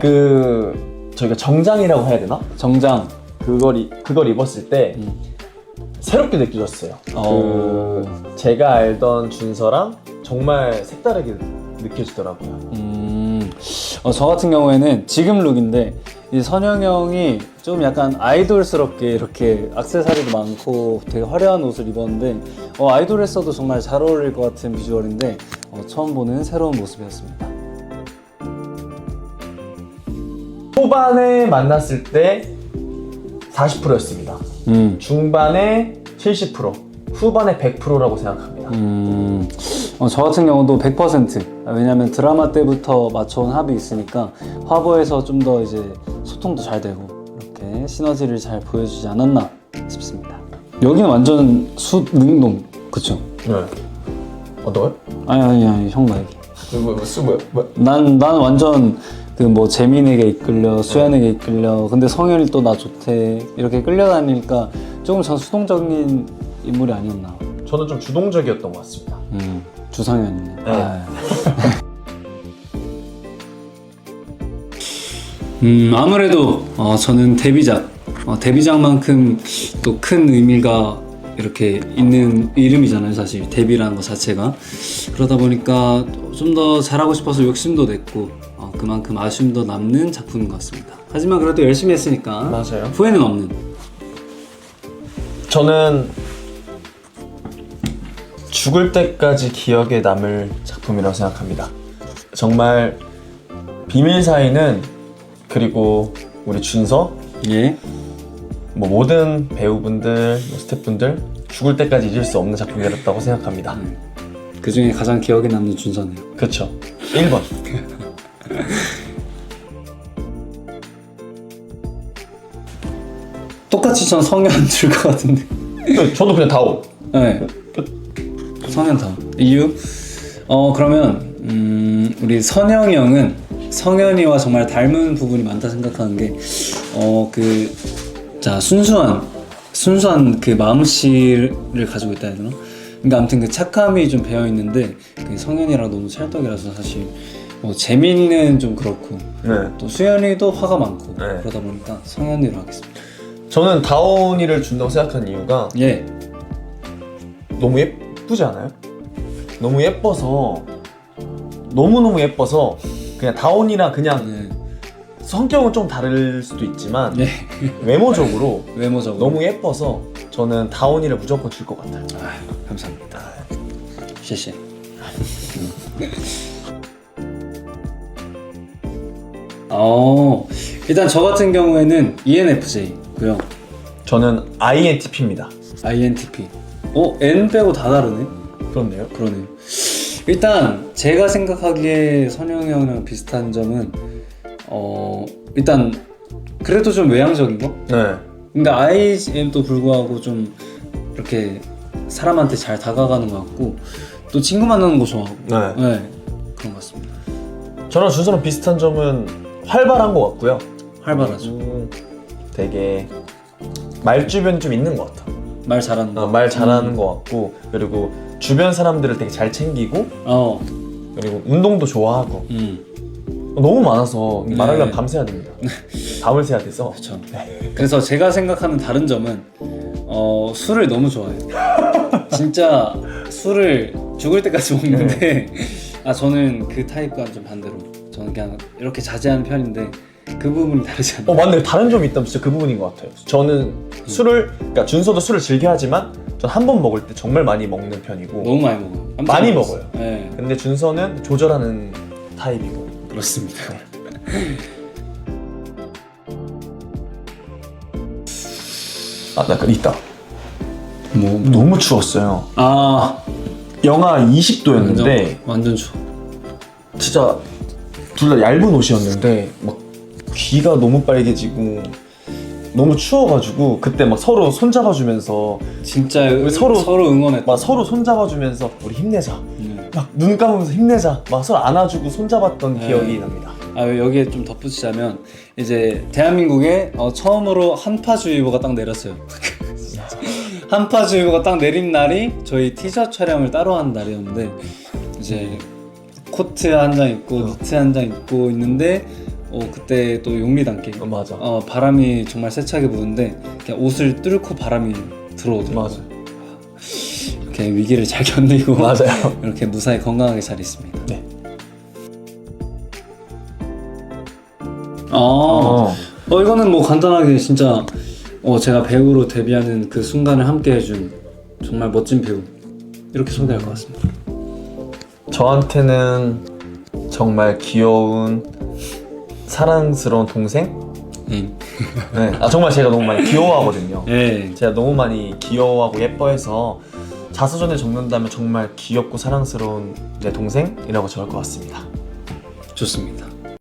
그 저희가 정장이라고 해야 되나? 정장. 그걸 이- 그걸 입었을 때 음. 새롭게 느껴졌어요. 어. 그 제가 알던 준서랑 정말 색다르게 느껴지더라고요. 음, 어, 저 같은 경우에는 지금 룩인데 이 선영 형이 좀 약간 아이돌스럽게 이렇게 악세사리도 많고 되게 화려한 옷을 입었는데 어, 아이돌 했어도 정말 잘 어울릴 것 같은 비주얼인데 어, 처음 보는 새로운 모습이었습니다. 초반에 만났을 때 40%였습니다. 음, 중반에 70%, 후반에 100%라고 생각합니다. 음, 어, 저 같은 경우도 100% 아, 왜냐면 드라마 때부터 맞춰온 합이 있으니까 화보에서 좀 더 이제 소통도 잘 되고 이렇게 시너지를 잘 보여주지 않았나 싶습니다. 여기는 완전 수 능동 그쵸? 네. 어떠요? 아니 아니 아니 형 말기. 뭐, 뭐, 수, 뭐, 뭐. 난, 난 완전 그 뭐 재민에게 이끌려 수연에게 이끌려 근데 성현이 또 나 좋대 이렇게 끌려다니니까 조금 전 수동적인 인물이 아니었나 저는 좀 주동적이었던 것 같습니다. 음 주성현이네 네. 아. 음 아무래도 어, 저는 데뷔작 어, 데뷔작만큼 또 큰 의미가 이렇게 있는 이름이잖아요 사실 데뷔라는 것 자체가 그러다 보니까 좀 더 잘하고 싶어서 욕심도 냈고 어, 그만큼 아쉬움도 남는 작품인 것 같습니다 하지만 그래도 열심히 했으니까 맞아요. 후회는 없는 저는 죽을 때까지 기억에 남을 작품이라고 생각합니다. 정말 비밀 사이는 그리고 우리 준서 예 뭐 모든 배우분들, 뭐 스태프분들 죽을 때까지 잊을 수 없는 작품이었다고 생각합니다. 그 중에 가장 기억에 남는 준서네요 그렇죠. 1번. 똑같이 전 성현 줄 것 같은데 저도 그냥 다오. 네. 성현 다음. 이유? 어 그러면 음, 우리 선영이 형은 성현이와 정말 닮은 부분이 많다 생각하는 게어그자 순수한 순수한 그 마음씨를 가지고 있다 해야 되나? 그러니까 아무튼 그 착함이 좀 배어 있는데 그 성현이랑 너무 찰떡이라서 사실 뭐 재민이는 좀 그렇고 네. 또 수현이도 화가 많고 네. 그러다 보니까 성현이로 하겠습니다. 저는 다온이를 준다고 생각한 이유가 예. 너무 예쁘지 않아요? 너무 예뻐서 너무 너무 예뻐서 그냥 다온이랑 그냥 네. 성격은 좀 다를 수도 있지만 네. 외모적으로 외모적으로 너무 예뻐서 저는 다온이를 무조건 줄 것 같아요. 아, 감사합니다.谢谢. 어, 일단 저 같은 경우에는 ENFJ고요. 저는 INTP입니다. INTP. 어, N 빼고 다 다르네. 그렇네요. 그러네요. 일단 제가 생각하기에 선영이 형이랑 비슷한 점은 어, 일단 그래도 좀 외향적인 거? 네. 그러니까 아이엠도 불구하고 좀 이렇게 사람한테 잘 다가가는 것 같고 또 친구 만나는 거 좋아하고 네. 네 그런 것 같습니다 저랑 준서랑 비슷한 점은 활발한 것 같고요. 활발하죠. 음, 되게 말 주변이 좀 있는 것 같아. 말 잘하는 거. 어, 말 잘하는 음. 것 같고 그리고 주변 사람들을 되게 잘 챙기고 어, 그리고 운동도 좋아하고. 음, 너무 많아서 네. 말하려면 밤새야 됩니다. 밤을 새야 돼서. 그렇죠 그래서 제가 생각하는 다른 점은 어, 술을 너무 좋아해요. 진짜 술을 죽을 때까지 먹는데 아 저는 그 타입과 좀 반대로 저는 그냥 이렇게 자제하는 편인데 그 부분이 다르지 않나요? 어 맞네 다른 점이 있다면 진짜 그 부분인 것 같아요. 저는 술을 그러니까 준서도 술을 즐겨 하지만 전 한 번 먹을 때 정말 많이 먹는 편이고 너무 많이 먹어요 깜짝 많이 놀랐어요. 먹어요. 네 근데 준서는 조절하는 타입이고 그렇습니다 아나 그 있다. 뭐 너무 추웠어요. 아 영하 완전 20도였는데 완전 추워. 진짜 둘 다 얇은 옷이었는데 막 귀가 너무 빨개지고 너무 추워가지고 그때 막 서로 손잡아주면서 진짜 우리 서로 서로- 응원했다. 막 서로 손잡아주면서 우리 힘내자 음. 막 눈 감으면서 힘내자 막 서로 안아주고 손잡았던 네. 기억이 납니다. 아 여기에 좀 덧붙이자면 이제 대한민국에 어, 처음으로 한파주의보가 딱 내렸어요. 한파주의보가 딱 내린 날이 저희 티셔츠 촬영을 따로 한 날이었는데 이제 코트 한 장 입고 니트 한 장 입고 있는데 어, 그때 또 용리단길 어, 맞아. 어, 바람이 정말 세차게 부는데 그냥 옷을 뚫고 바람이 들어오더라고요. 맞아. 이렇게 위기를 잘 견디고 맞아요. 이렇게 무사히 건강하게 잘 있습니다. 네. 아, 어. 어 이거는 뭐 간단하게 진짜 어 제가 배우로 데뷔하는 그 순간을 함께 해준 정말 멋진 배우 이렇게 소개할 것 같습니다. 저한테는 정말 귀여운 사랑스러운 동생? 네. 네. 아 정말 제가 너무 많이 귀여워하거든요. 네. 제가 너무 많이 귀여워하고 예뻐해서 자서전에 적는다면 정말 귀엽고 사랑스러운 내 동생이라고 적을 것 같습니다. 좋습니다.